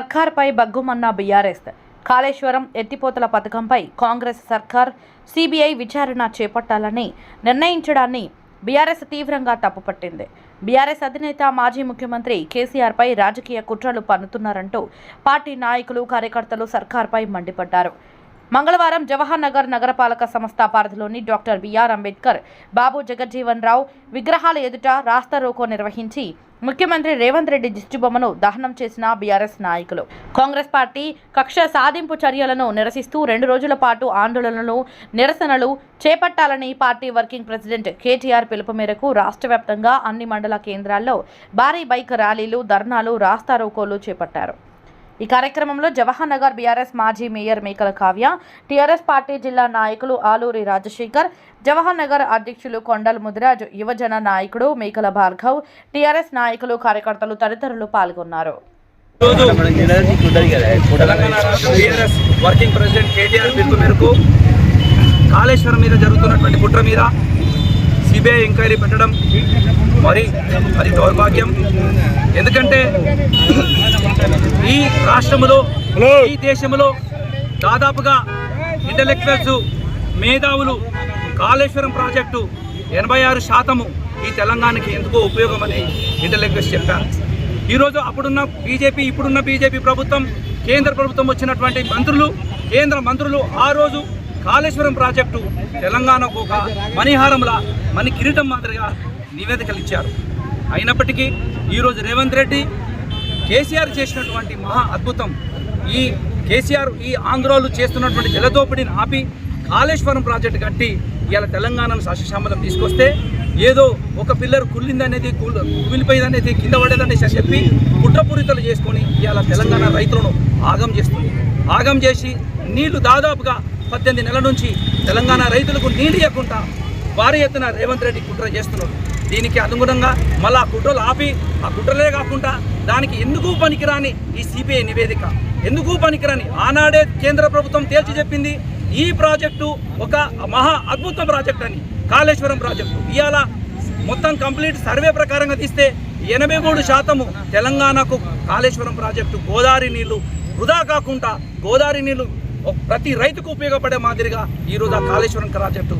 సర్కార్పై బగ్గుమన్న BRS. Kaleshwaram ఎత్తిపోతల పథకంపై కాంగ్రెస్ సర్కార్ CBI విచారణ చేపట్టాలని నిర్ణయించడాన్ని బీఆర్ఎస్ తీవ్రంగా తప్పుపట్టింది. బీఆర్ఎస్ అధినేత మాజీ ముఖ్యమంత్రి కేసీఆర్పై రాజకీయ కుట్రలు పన్నుతున్నారంటూ పార్టీ నాయకులు కార్యకర్తలు సర్కార్పై మండిపడ్డారు. మంగళవారం జవహర్ నగర్ నగరపాలక సంస్థ పరిధిలోని డాక్టర్ బిఆర్ అంబేద్కర్ బాబు జగజ్జీవన్ రావు విగ్రహాల ఎదుట రాస్తా రోకో నిర్వహించి ముఖ్యమంత్రి రేవంత్ రెడ్డి దిష్టిబొమ్మను దహనం చేసిన బీఆర్ఎస్ నాయకులు. కాంగ్రెస్ పార్టీ కక్ష సాధింపు చర్యలను నిరసిస్తూ రెండు రోజుల పాటు ఆందోళనలు నిరసనలు చేపట్టాలని పార్టీ వర్కింగ్ ప్రెసిడెంట్ కేటీఆర్ పిలుపు మేరకు రాష్ట్ర వ్యాప్తంగా అన్ని మండల కేంద్రాల్లో భారీ బైక్ ర్యాలీలు ధర్నాలు రాస్తా రోకోలు చేపట్టారు. ఈ కార్యక్రమంలో జవహర్ నగర్ బీఆర్ఎస్ మాజీ mayor Mekala Kavya TRS party జిల్లా నాయకులు ఆలూరి రాజశేఖర్ జవహర్ నగర్ అధ్యక్షులు కొండల్ ముదిరాజు యువజన నాయకుడు మేకల భార్గవ్ టీఆర్ఎస్ నాయకులు కార్యకర్తలు తదితరులు పాల్గొన్నారు. వర్కింగ్ ప్రెసిడెంట్ కేటీఆర్ పిలుపు మేరకు కాళేశ్వరం మీద జరుగుతున్నటువంటి కుట్ర మీద సిబిఐ ఎంక్వైరీ పెట్టడం మరి అది దౌర్భాగ్యం. ఎందుకంటే ఈ రాష్ట్రములో ఈ దేశంలో దాదాపుగా ఇంటలెక్చువల్స్ మేధావులు కాళేశ్వరం ప్రాజెక్టు ఎనభై ఆరు శాతము ఈ తెలంగాణకి ఎందుకో ఉపయోగమని ఇంటలెక్చువల్స్ చెప్పారు. ఈరోజు అప్పుడున్న బీజేపీ ఇప్పుడున్న బీజేపీ ప్రభుత్వం కేంద్ర ప్రభుత్వం వచ్చినటువంటి మంత్రులు కేంద్ర మంత్రులు ఆ రోజు కాళేశ్వరం ప్రాజెక్టు తెలంగాణకు ఒక మణిహారంలా మణి కిరీటం మాదిరిగా నివేదికలు ఇచ్చారు అయినప్పటికీ ఈరోజు రేవంత్ రెడ్డి కేసీఆర్ చేసినటువంటి మహా అద్భుతం. ఈ కేసీఆర్ ఈ ఆంధ్రోలు చేస్తున్నటువంటి జలదోపిడిని ఆపి కాళేశ్వరం ప్రాజెక్టు కట్టి ఇవాళ తెలంగాణను సస్యశ్యామలం తీసుకొస్తే ఏదో ఒక పిల్లర్ కుళ్ళిందనేది కూలిపోయిందనేది కింద పడేదనేసి చెప్పి కుట్రపూరితలు చేసుకొని ఇవాళ తెలంగాణ రైతులను ఆగం చేస్తుంది. ఆగం చేసి నీళ్ళు దాదాపుగా పద్దెనిమిది నెలల నుంచి తెలంగాణ రైతులకు నీళ్ళు ఇవ్వకుండా భారీ ఎత్తున రేవంత్ రెడ్డి కుట్ర చేస్తున్నారు దీనికి అనుగుణంగా మళ్ళీ ఆ కుట్రలు ఆపి ఆ కుట్రలే కాకుండా దానికి ఎందుకు పనికిరాని ఈ సిబిఐ నివేదిక? ఎందుకు పనికిరాని? ఆనాడే కేంద్ర ప్రభుత్వం తేల్చి చెప్పింది ఈ ప్రాజెక్టు ఒక మహా అద్భుత ప్రాజెక్ట్ అని కాళేశ్వరం ప్రాజెక్టు. ఇవాళ మొత్తం కంప్లీట్ సర్వే ప్రకారంగా తీస్తే ఎనభై మూడు శాతము తెలంగాణకు కాళేశ్వరం ప్రాజెక్టు గోదావరి నీళ్ళు వృధా కాకుండా గోదావరి నీళ్ళు ప్రతి రైతుకు ఉపయోగపడే మాదిరిగా ఈరోజు ఆ కాళేశ్వరం ప్రాజెక్టు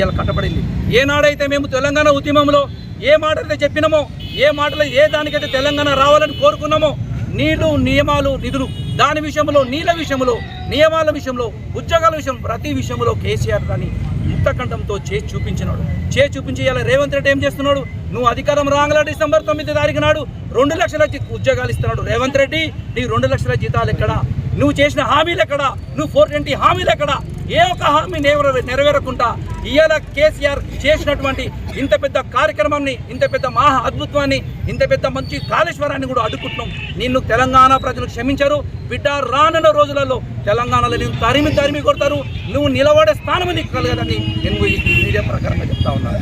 ఇలా కట్టబడింది. ఏనాడైతే మేము తెలంగాణ ఉద్యమంలో ఏ మాటలైతే చెప్పినామో ఏ మాటలు ఏ దానికైతే తెలంగాణ రావాలని కోరుకున్నామో నీళ్ళు నియమాలు నిధులు దాని విషయంలో నీళ్ళ విషయంలో నియమాల విషయంలో ఉద్యోగాల విషయం ప్రతి విషయంలో కేసీఆర్ దాన్ని ముక్తకంఠంతో చేసి చూపించినాడు. చేసి చూపించి ఇలా రేవంత్ రెడ్డి ఏం చేస్తున్నాడు? నువ్వు అధికారం రాగల డిసెంబర్ తొమ్మిది తారీఖు నాడు రెండు లక్షల ఉద్యోగాలు ఇస్తున్నాడు రేవంత్ రెడ్డి. నీ రెండు లక్షల జీతాలు ఎక్కడా? నువ్వు చేసిన హామీలు ఎక్కడ? నువ్వు ఫోర్ ట్వంటీ హామీలు ఎక్కడ? ఏ ఒక్క హామీ నెరవేర నెరవేరకుండా ఇవాళ కేసీఆర్ చేసినటువంటి ఇంత పెద్ద కార్యక్రమాన్ని ఇంత పెద్ద మహా అద్భుతాన్ని ఇంత పెద్ద మంచి కాళేశ్వరాన్ని కూడా అడ్డుకుంటున్నాం నిన్ను తెలంగాణ ప్రజలు క్షమించరు. బిడ్డ రానున్న రోజులలో తెలంగాణలో నేను తరిమి తరిమి కొడతారు. నువ్వు నిలబడే స్థానం నీకు కలగదని నేను మీడియా ప్రకారంగా చెప్తా ఉన్నాను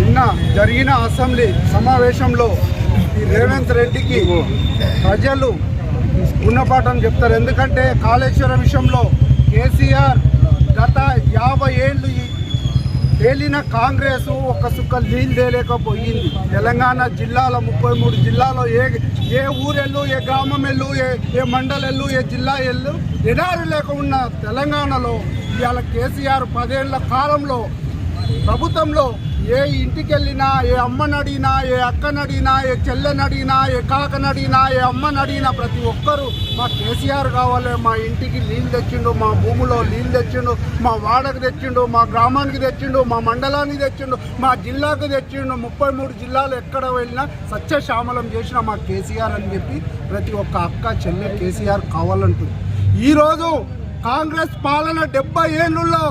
నిన్న జరిగిన అసెంబ్లీ సమావేశంలో రేవంత్ రెడ్డికి ప్రజలు గుణపాఠం చెప్తారు. ఎందుకంటే కాళేశ్వరం విషయంలో కేసీఆర్ గత యాభై ఏళ్ళు తేలిన కాంగ్రెస్ ఒక్క సుక్క నీళ్ళు తేలేకపోయింది. తెలంగాణ జిల్లాలో ముప్పై మూడు జిల్లాలో ఏ ఏ ఊరెళ్ళు ఏ గ్రామం వెళ్ళు ఏ ఏ మండలెళ్ళు ఏ జిల్లా ఎల్లు ఎడారి లేక ఉన్న తెలంగాణలో ఇవాళ కేసీఆర్ పదేళ్ళ కాలంలో ప్రభుత్వంలో ఏ ఇంటికి వెళ్ళినా ఏ అమ్మని అడిగినా ఏ అక్కని అడిగినా ఏ చెల్లెని అడిగినా ఏ కాకని అడిగినా ఏ అమ్మని అడిగినా ప్రతి ఒక్కరూ మా కేసీఆర్ కావాలి మా ఇంటికి నీళ్ళు తెచ్చిండు మా భూమిలో నీళ్ళు తెచ్చిండు మా వాడకు తెచ్చిండు మా గ్రామానికి తెచ్చిండు మా మండలానికి తెచ్చిండు మా జిల్లాకు తెచ్చిండు. ముప్పై మూడు జిల్లాలు ఎక్కడ వెళ్ళినా సత్యశ్యామలం చేసిన మా కేసీఆర్ అని చెప్పి ప్రతి ఒక్క అక్క చెల్లె కేసీఆర్ కావాలంటుంది. ఈరోజు కాంగ్రెస్ పాలన డెబ్బై ఏళ్ళలో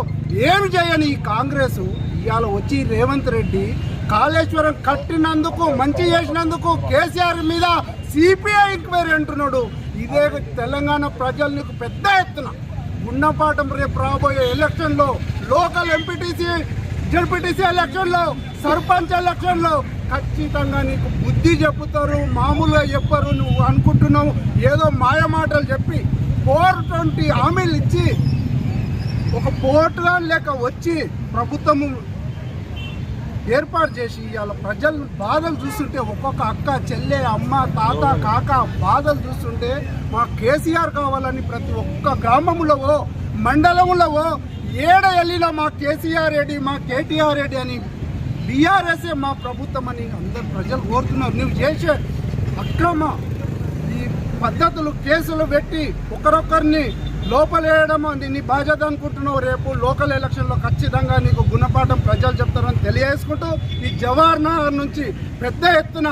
ఏమి చేయని ఈ కాంగ్రెస్ ఇవాళ వచ్చి రేవంత్ రెడ్డి కాళేశ్వరం కట్టినందుకు మంచి చేసినందుకు కేసీఆర్ మీద సిపిఐ ఎంక్వైరీ అంటున్నాడు. ఇదే తెలంగాణ ప్రజలు నీకు పెద్ద ఎత్తున గుండపాఠం రేపు రాబోయే ఎలక్షన్లో లోకల్ ఎంపీటీసీ జడ్పీటీసీ ఎలక్షన్లో సర్పంచ్ ఎలక్షన్లో ఖచ్చితంగా నీకు బుద్ధి చెప్తారు మామూలుగా చెప్పరు నువ్వు అనుకుంటున్నావు ఏదో మాయ మాటలు చెప్పి ఫోర్ ట్వంటీ హామీలు ఇచ్చి ఒక పోర్టుగా లేక వచ్చి ప్రభుత్వము ఏర్పాటు చేసి ఇవాళ ప్రజలు బాధలు చూస్తుంటే ఒక్కొక్క అక్క చెల్లె అమ్మ తాత కాక బాధలు చూస్తుంటే మా కేసీఆర్ కావాలని ప్రతి ఒక్క గ్రామంలో మండలంలో ఏడ వెళ్ళినా మా కేసీఆర్ రెడ్డి మా కేటీఆర్ రెడ్డి అని బీఆర్ఎస్ఏ మా ప్రభుత్వం అని అందరు ప్రజలు కోరుతున్నారు. నువ్వు చేసే అక్రమ ఈ పద్ధతులు కేసులు పెట్టి ఒకరొకరిని లోపలేయడం అది నీ బాధ్యత అనుకుంటున్నావు రేపు లోకల్ ఎలక్షన్లో ఖచ్చితంగా నీకు గుణపాఠం ప్రజలు చెప్తారని తెలియజేసుకుంటూ ఈ జవహర్ నగర్ నుంచి పెద్ద ఎత్తున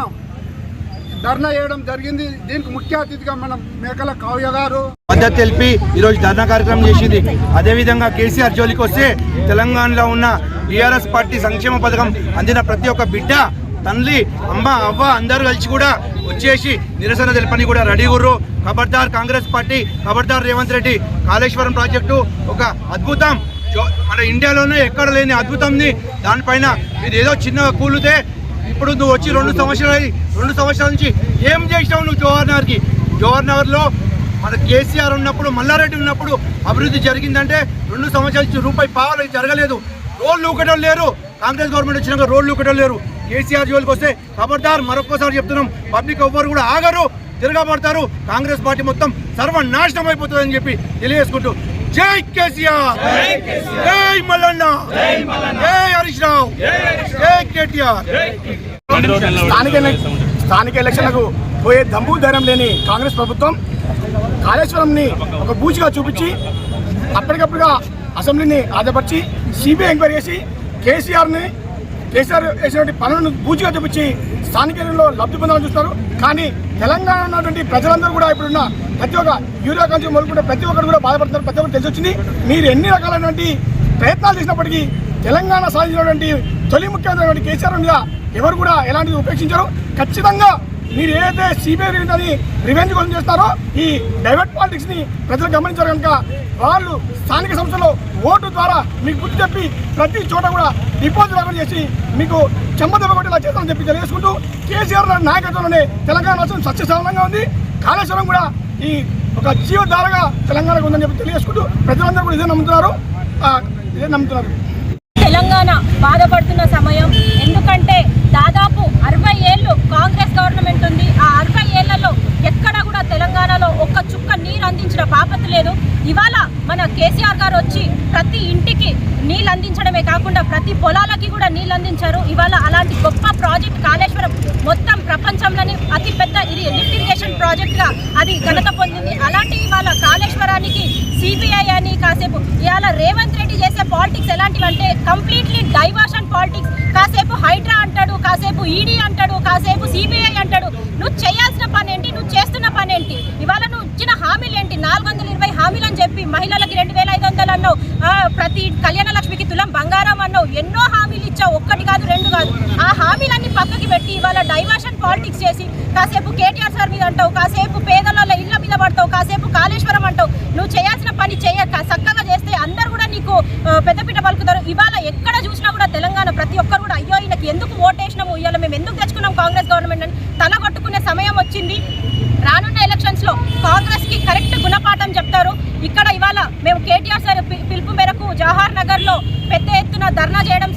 ధర్నా చేయడం జరిగింది. దీనికి ముఖ్య అతిథిగా మన మేకల కావ్య గారు. మద్దతు తెలిపి ఈరోజు ధర్నా కార్యక్రమం చేసింది. అదేవిధంగా కేసీఆర్ జోలికి వస్తే తెలంగాణలో ఉన్న టీఆర్ఎస్ పార్టీ సంక్షేమ పథకం అందిన ప్రతి ఒక్క బిడ్డ తల్లి అమ్మ అవ్వ అందరూ కలిసి కూడా వచ్చేసి నిరసన తెలపని కూడా రెడీ గుర్రు. ఖబర్దార్ కాంగ్రెస్ పార్టీ ఖబర్దార్ రేవంత్ రెడ్డి కాళేశ్వరం ప్రాజెక్టు ఒక అద్భుతం. మన ఇండియాలోనే ఎక్కడ లేని అద్భుతంని దానిపైన ఇది ఏదో చిన్న కూలితే ఇప్పుడు నువ్వు వచ్చి రెండు సంవత్సరాలు రెండు సంవత్సరాల నుంచి ఏం చేసినావు నువ్వు జవహర్ నగర్కి? జవహర్ నగర్లో మన కేసీఆర్ ఉన్నప్పుడు మల్లారెడ్డి ఉన్నప్పుడు అభివృద్ధి జరిగిందంటే రెండు సంవత్సరాల నుంచి రూపాయి పావాలి జరగలేదు. రోడ్లు ఒకటో లేరు. కాంగ్రెస్ గవర్నమెంట్ వచ్చినాక రోడ్లు ఒకటో లేరు. కేసీఆర్ జోలికి వస్తే ఖబర్దార్ మరొకసారి చెప్తున్నాం. పబ్లిక్ ఎవ్వరు కూడా ఆగరు తిరగబడతారు. కాంగ్రెస్ పార్టీ మొత్తం సర్వనాశనం అయిపోతుందని చెప్పి తెలియజేసుకుంటూ జై కేసీఆర్! జై మల్లన్న! జై హరీష్ రావు! జై కేటీఆర్! స్థానిక స్థానిక ఎలక్షన్లకు పోయే దమ్ము ధైర్యం లేని కాంగ్రెస్ ప్రభుత్వం కాళేశ్వరంని ఒక బూచిగా చూపించి అప్పటికప్పుడుగా అసెంబ్లీని ఆదపరిచి సిబిఐ ఎంక్వైరీ చేసి కేసీఆర్ని కేసీఆర్ వేసినటువంటి పనులను బూచిగా చూపించి స్థానికంలో లబ్ధి పొందాలని చూస్తారు కానీ తెలంగాణ ఉన్నటువంటి ప్రజలందరూ కూడా ఇప్పుడున్న ప్రతి ఒక్క యూరియా కంచి మొదలుకుంటే ప్రతి ఒక్కరు కూడా బాధపడుతున్నారు. ప్రతి ఒక్కరు తెలిసి వచ్చింది మీరు ఎన్ని రకాలైనటువంటి ప్రయత్నాలు చేసినప్పటికీ తెలంగాణ సాధించినటువంటి తొలి ముఖ్యమంత్రి కేసీఆర్ మీద ఎవరు కూడా ఎలాంటిది ఉపేక్షించారు. ఖచ్చితంగా మీరు ఏదైతే సిబిఐ అని రివెంజ్ కోసం చేస్తారో ఈ డైవర్ట్ పాలిటిక్స్ని ప్రజలు గమనించారు కనుక వాళ్ళు స్థానిక సంస్థలో ఓటు ద్వారా మీకు గుర్తు చెప్పి ప్రతి చోట కూడా డిపాజిట్ రాకుండా చేసి మీకు చెమ్మదెబ్బ కొట్టేలా చేస్తామని చెప్పి తెలియజేసుకుంటూ కేసీఆర్ నాయకత్వంలోనే తెలంగాణ రాష్ట్రం సత్యసమలంగా ఉంది. కాళేశ్వరం కూడా ఈ ఒక జీవధారగా తెలంగాణకు ఉందని చెప్పి తెలియజేసుకుంటూ ప్రజలందరూ కూడా ఇదే నమ్ముతున్నారు. ఇదే నమ్ముతున్నారు. తెలంగాణ బాధపడుతున్న సమయం. ఎందుకంటే దాదాపు అరవై కాంగ్రెస్ గవర్నమెంట్ ఉంది. ఆ అరవై ఏళ్ళలో ఎక్కడ కూడా తెలంగాణలో ఒక్క చుక్క నీరు అందించిన పాపత లేదు. ఇవాళ మన కేసీఆర్ గారు వచ్చి ప్రతి ఇంటికి నీళ్ళు అందించడమే కాకుండా ప్రతి పొలాలకి కూడా నీళ్ళు అందించారు. ఇవాళ అలాంటి గొప్ప ప్రాజెక్ట్ కాళేశ్వరం మొత్తం ప్రపంచంలోనే అతిపెద్ద ఇది లిఫ్ట్ ఇరిగేషన్ ప్రాజెక్ట్గా అది ఘనత పొందింది. అలాంటి ఇవాళ కాళేశ్వరానికి సిబిఐ అని కాసేపు ఇవాళ రేవంత్ రెడ్డి చేసే పాలిటిక్స్ ఎలాంటివి అంటే కంప్లీట్లీ డైవర్షన్ పాలిటిక్స్. కాసేపు కాసేపు ఈడీ అంటాడు కాసేపు సిబిఐ అంటాడు. నువ్వు చేయాల్సిన పని ఏంటి? నువ్వు చేస్తున్న పని ఏంటి? ఇవాళ నువ్వు ఇచ్చిన హామీలు ఏంటి? నాలుగు వందల ఇరవై హామీలు అని చెప్పి మహిళలకి రెండు వేల ఐదు వందలు అన్నావు. ప్రతి కళ్యాణ లక్ష్మికి తులం బంగారం అన్నావు. ఎన్నో హామీలు ఇచ్చావు. ఒక్కటి కాదు రెండు కాదు. ఆ హామీలన్నీ పక్కకి పెట్టి ఇవాళ డైవర్షన్ పాలిటిక్స్ చేసి కాసేపు కేటీఆర్ సార్ మీద అంటావు కాసేపు పేదల ఇళ్ళ మీద పడతావు కాసేపు కాళేశ్వరం అంటావు. నువ్వు చేయాల్సిన పని చేయక చక్కగా చేస్తే అందరు కూడా నీకు పెద్దపీట పలుకుతారు. ఇవాళ ఎక్కడ చూసినా కూడా తెలంగాణ ప్రతి ఒక్కరు కూడా అయ్యో ఈయన ఎందుకు ఓటేసినాము ఇవాళ మేము ఎందుకు తెచ్చుకున్నాం కాంగ్రెస్ గవర్నమెంట్ అని తలగొట్టుకునే సమయం వచ్చింది. రానున్న ఎలక్షన్స్లో కాంగ్రెస్కి కరెక్ట్ గుణపాఠం చెప్తారు. ఇక్కడ ఇవాళ మేము కేటీఆర్ సార్ పిలుపు మేరకు జవహర్ నగర్లో పెద్ద ఎత్తున ధర్నా చేయడం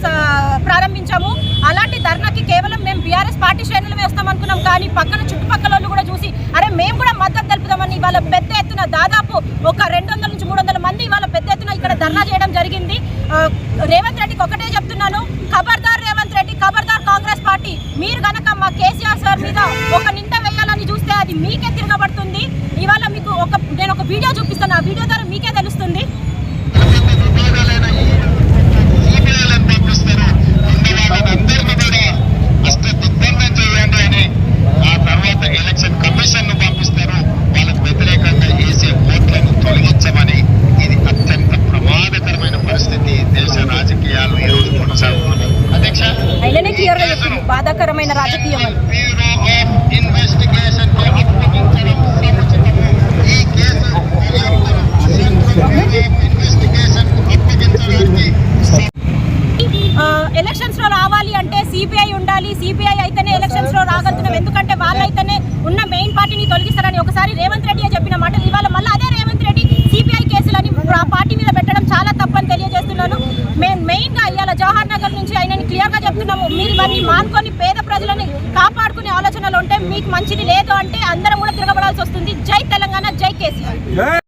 ప్రారంభించాము. అలాంటి ధర్నాకి కేవలం మేము బీఆర్ఎస్ పార్టీ శ్రేణులు వేస్తాం అనుకున్నాం కానీ పక్కన చుట్టుపక్కల వాళ్ళు కూడా చూసి అరే మేము కూడా మద్దతు తెలుపుదామని ఇవాళ పెద్ద ఎత్తున దాదాపు ఒక రెండు వందల నుంచి మూడు వందల మంది ఇవాళ పెద్ద ఎత్తున ఇక్కడ ధర్నా చేయడం జరిగింది. రేవంత్ రెడ్డికి ఒకటే చెప్తున్నాను. ఖబర్దార్ రేవంత్ రెడ్డి ఖబర్దార్ కాంగ్రెస్ పార్టీ. మీరు కనుక మా కేసీఆర్ సార్ మీద ఒక నింద వేయాలని చూస్తే అది మీకే తిరగబడుతుంది. ఇవాళ మీకు ఒక నేను ఒక వీడియో చూపిస్తాను. ఆ వీడియో ద్వారా మీకే తెలుస్తుంది. ఉండాలి సిబిఐ అయితేనే ఎలక్షన్స్లో రాగలుగుతున్నాం ఎందుకంటే వాళ్ళైతేనే ఉన్న మెయిన్ పార్టీని తొలగిస్తారని ఒకసారి రేవంత్ రెడ్డి చెప్పిన మాట ఇవాళ మళ్ళీ అదే రేవంత్ రెడ్డి సిబిఐ కేసులని ఆ పార్టీ మీద పెట్టడం చాలా తప్పని తెలియజేస్తున్నాను. మేము మెయిన్గా ఇవాళ జవహర్ నగర్ నుంచి ఆయన క్లియర్గా చెప్తున్నాము. మీరు ఇవన్నీ మానుకొని పేద ప్రజలని కాపాడుకునే ఆలోచనలు ఉంటే మీకు మంచిది లేదు అంటే అందరం కూడా తిరగబడాల్సి వస్తుంది. జై తెలంగాణ జై కేసీఆర్.